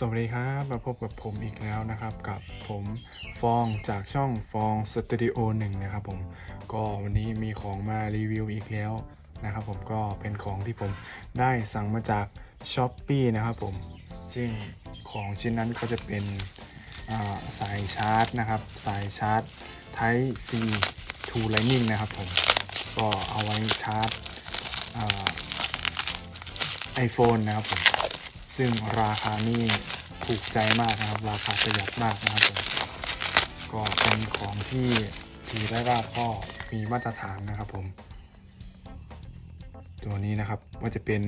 สวัสดีครับ มาพบกับผมอีกแล้วนะครับ กับผมฟองจากช่องฟองสตูดิโอหนึ่งนะครับผมก็วันนี้มีของมารีวิวอีกแล้วนะครับผมก็เป็นของที่ผมได้สั่งมาจาก s h อ p e e นะครับผมซึ่งของชิ้นนั้นก็จะเป็นาสายชาร์จนะครับ สายชาร์จ Type C to Lightning นะครับผมก็เอาไว้ชาร์จไอโฟนนะครับผม ซึ่งราคานี่ถูกใจมากนะครับ ราคาประหยัดมากนะครับผมก็เป็นของที่ถือได้ว่าก็มีมาตรฐานนะครับผม ตัวนี้นะครับก็จะเป็น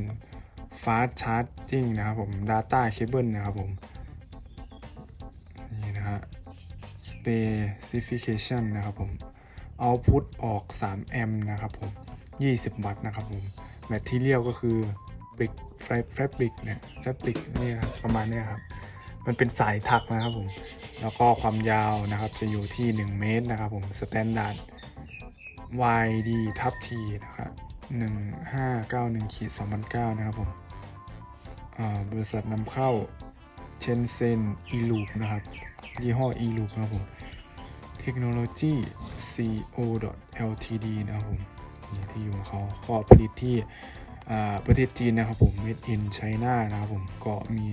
Fast Charging นะครับผม Data Cable นะครับผม นี่นะฮะ Specification นะครับผม Output ออก 3 แอมป์นะครับผม 20 วัตต์นะครับผม Material ก็คือ Brick Fabric เนี่ย Fabric เนี่ครับประมาณนี้ครับ มันเป็นสายถักนะครับผม แล้วก็ความยาวนะครับจะอยู่ที่ 1 เมตรนะครับผม Standard YD ทับ T นะครับ1591ขีด2009 นะครับผมบริษัทนำเข้าเชนเซนอีลูปนะครับ ยี่ห้อ e loop นะครับผม เทคโนโลยี co ltd นะครับผม ที่อยู่ของเขาก็ผลิตที่ ประเทศจีนนะครับผม made in China นะครับผมก็มี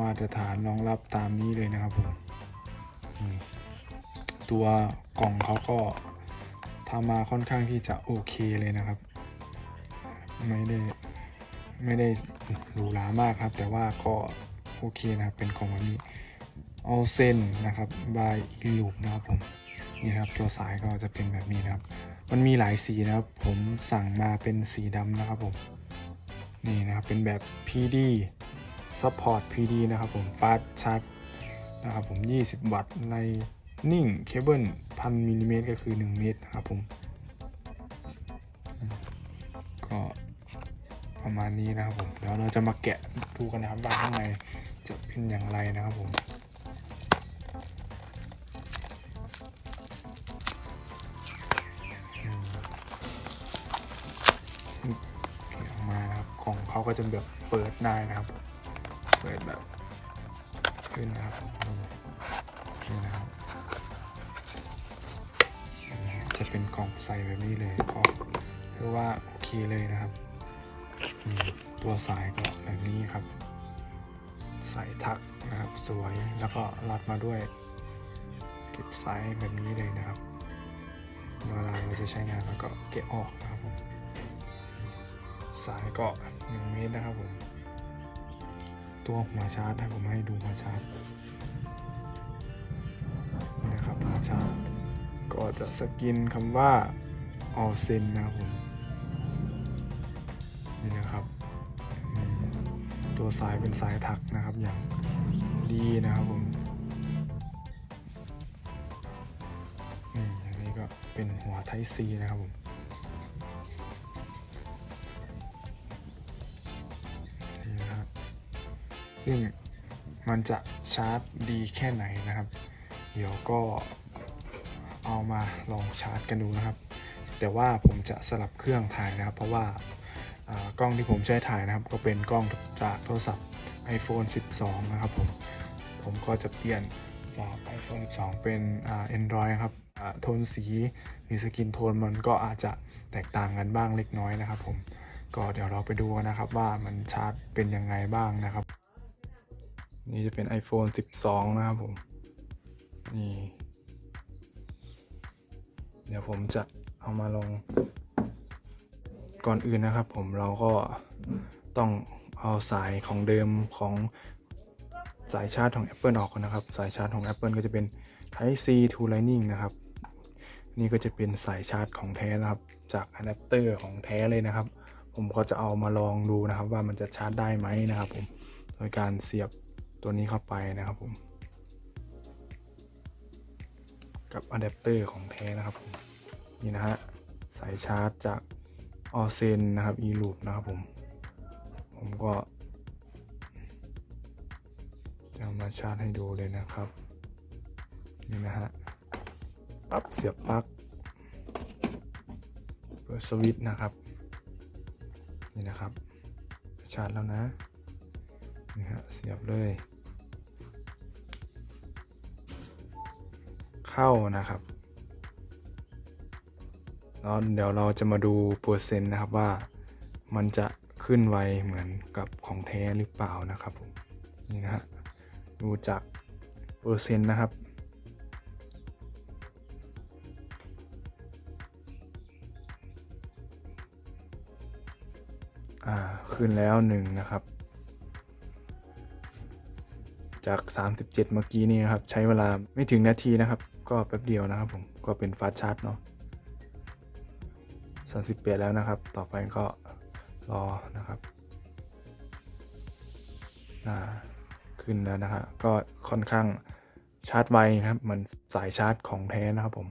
มาตรฐานรองรับตามนี้เลยนะครับผมตัวกล่องเขาก็ทำมาค่อนข้างที่จะโอเคเลยนะครับ ไม่ได้ไม่ได้หรูหรามากครับ แต่ว่าก็โอเคนะครับเป็นกล่องแบบนี้เอาเซนนะครับ by e l o o p นะครับผมนี่ครับตัวสายก็จะเป็นแบบนี้นะครับ มันมีหลายสีนะครับ ผมสั่งมาเป็นสีดำนะครับผม นี่นะครับเป็นแบบ PD support PD นะครับผม fast charge นะครับผม 20 วัตต์ในนิ่งเคเบิลพันมิลลิเมตรก็คือ 1 เมตรนะครับผม ก็ประมาณนี้นะครับผม เดี๋ยวเราจะมาแกะดูกันนะครับว่าข้างในจะเป็นอย่างไรนะครับผม เขาก็จะแบบเปิดได้นะครับเปิดแบบขึ้นนะครับนี่นะครับจะเป็นกล่องใส่แบบนี้เลยก็ถือว่าโอเคเลยนะครับ ตัวสายก็แบบนี้ครับใส่ทักนะครับสวยแล้วก็รัดมาด้วยเก็บสายแบบนี้เลยนะครับเวลาเราจะใช้งานแล้วก็เก็บออกนะครับผมสายก็ 1เมตรนะครับผม ตัวหัวชาร์จให้ผมให้ดูหัวชาร์จนะครับหัวชาร์จก็จะสกินคำว่า all sin นะครับผมนี่นะครับตัวสายเป็นสายถักนะครับอย่างดีนะครับผมนี่อันนี้ก็เป็นหัวไทซีนะครับผม ซึ่งมันจะชาร์จดีแค่ไหนนะครับ เดี๋ยวก็เอามาลองชาร์จกันดูนะครับ แต่ว่าผมจะสลับเครื่องถ่ายนะครับ เพราะว่ากล้องที่ผมใช้ถ่ายนะครับ ก็เป็นกล้องจากโทรศัพท์ iPhone 12 นะครับผม ผมก็จะเปลี่ยนจาก iPhone 12 เป็น Android ครับโทนสีหรือสกินโทนมันก็อาจจะแตกต่างกันบ้างเล็กน้อยนะครับผม ก็เดี๋ยวเราไปดูกันนะครับว่ามันชาร์จเป็นยังไงบ้างนะครับ นี่จะเป็น iPhone 12 นะครับผม นี่ เดี๋ยวผมจะเอามาลองก่อนอื่นนะครับผมเราก็ต้องเอาสายของเดิมของสายชาร์จของ Apple ออกก่อนนะครับ สายชาร์จของ Apple ก็จะเป็น Type C to Lightning นะครับ นี่ก็จะเป็นสายชาร์จของแท้นะครับ จากอะแดปเตอร์ของแท้เลยนะครับ ผมก็จะเอามาลองดูนะครับ ว่ามันจะชาร์จได้ไหมนะครับผม โดยการเสียบ ตัวนี้เข้าไปนะครับผมกับอะแดปเตอร์ของแท้นะครับผมนี่นะฮะสายชาร์จจากออเซนนะครับ e loop นะครับผม ผมก็จะมาชาร์จให้ดูเลยนะครับ นี่นะฮะปั๊บเสียบปลั๊กเปิดสวิตช์นะครับ นี่นะครับ ชาร์จแล้วนะ นะฮะเสียบเลย เข้านะครับแล้วเดี๋ยวเราจะมาดูเปอร์เซ็นต์นะครับว่ามันจะขึ้นไวเหมือนกับของแท้หรือเปล่านะครับผมนี่นะฮะดูจากเปอร์เซ็นต์นะครับอ่าขึ้นแล้วหนึ่งนะครับ จาก 37 เมื่อกี้นี่นะครับ ใช้เวลาไม่ถึงนาทีนะครับ ก็แป๊บเดียวนะครับผม ก็เป็นฟาสชาร์จเนาะ38 แล้วนะครับ ต่อไปก็รอนะครับขึ้นแล้วนะครับก็ค่อนข้างชาร์จไวครับเหมือนสายชาร์จของแท้นะครับผม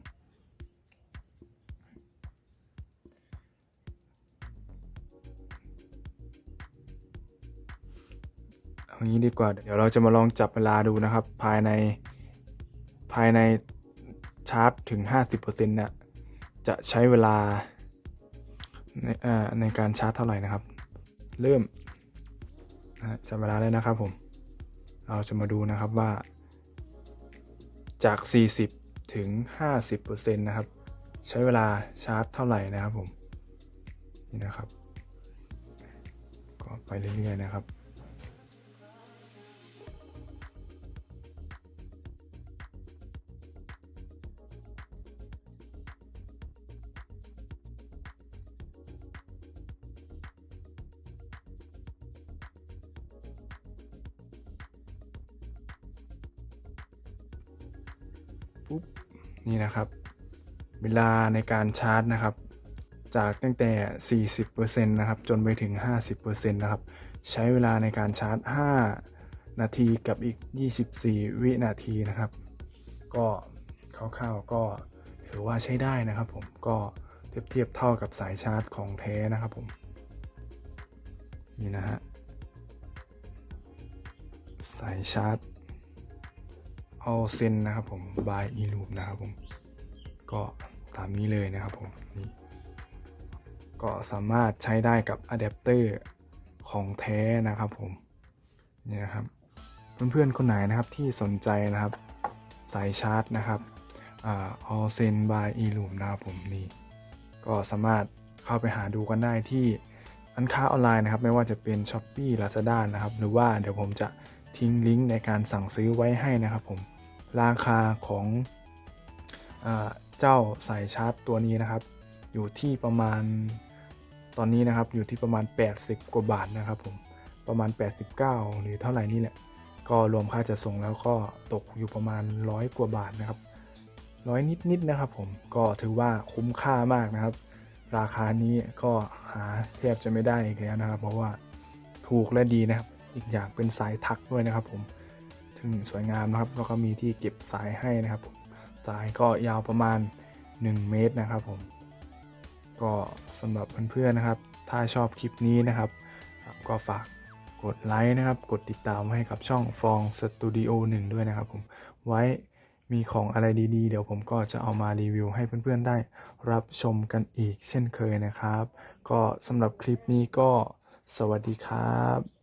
เอางี้ดีกว่า เดี๋ยวเราจะมาลองจับเวลาดูนะครับ ภายในภายในชาร์จถึง 50%เนี่ยจะใช้เวลาในในการชาร์จเท่าไหร่นะครับ เริ่มจับเวลาเลยนะครับผม เราจะมาดูนะครับว่า จาก 40 ถึง 50%นะครับ ใช้เวลาชาร์จเท่าไหร่นะครับผม นี่นะครับ ก็ไปเรื่อยๆนะครับ ปุ๊บนี่นะครับ เวลาในการชาร์จนะครับ จากตั้งแต่ 40%นะครับ จนไปถึง 50%นะครับ ใช้เวลาในการชาร์จ 5 นาทีกับอีก 24 วินาทีนะครับ ก็คร่าวๆก็ถือว่าใช้ได้นะครับผมก็เทียบเทียบเท่ากับสายชาร์จของแท้นะครับผมนี่นะฮะสายชาร์จ เอาเซนนะครับผม by e loop นะครับผมก็ตามนี้เลยนะครับผมนี่ก็สามารถใช้ได้กับอะแดปเตอร์ของแท้นะครับผมนี่นะครับเพื่อนๆคนไหนนะครับที่สนใจนะครับสายชาร์จนะครับอ่า all zen by e loop นะครับผมนี่ก็สามารถเข้าไปหาดูกันได้ที่ร้านค้าออนไลน์นะครับ ไม่ว่าจะเป็น s h อ p e e Lazada นะครับ หรือว่าเดี๋ยวผมจะทิ้งลิงก์ในการสั่งซื้อไว้ให้นะครับผม ราคาของอเจ้าสายชาร์จตัวนี้นะครับ อยู่ที่ประมาณตอนนี้นะครับอยู่ที่ประมาณ 80 กว่าบาทนะครับผมประมาณ 89 หรือเท่าไหร่นี่แหละ ก็รวมค่าจัดส่งแล้วก็ตกอยู่ประมาณร้อยกว่าบาทนะครับร้อยนิดๆนะครับผมก็ถือว่าคุ้มค่ามากนะครับ ราคานี้ก็หาแทบจะไม่ได้อีกแล้วนะครับ เพราะว่าถูกและดีนะครับ อีกอย่างเป็นสายถักด้วยนะครับผม สวยงามนะครับ แล้วก็มีที่เก็บสายให้นะครับผมสายก็ยาวประมาณ 1 เมตรนะครับผม ก็สำหรับเพื่อนๆนะครับ ถ้าชอบคลิปนี้นะครับ ก็ฝากกดไลค์นะครับ กดติดตามให้กับช่องฟองสตูดิโอ1ด้วยนะครับผม ไว้มีของอะไรดีๆ เดี๋ยวผมก็จะเอามารีวิวให้เพื่อนๆได้รับชมกันอีกเช่นเคยนะครับ ก็สำหรับคลิปนี้ก็สวัสดีครับ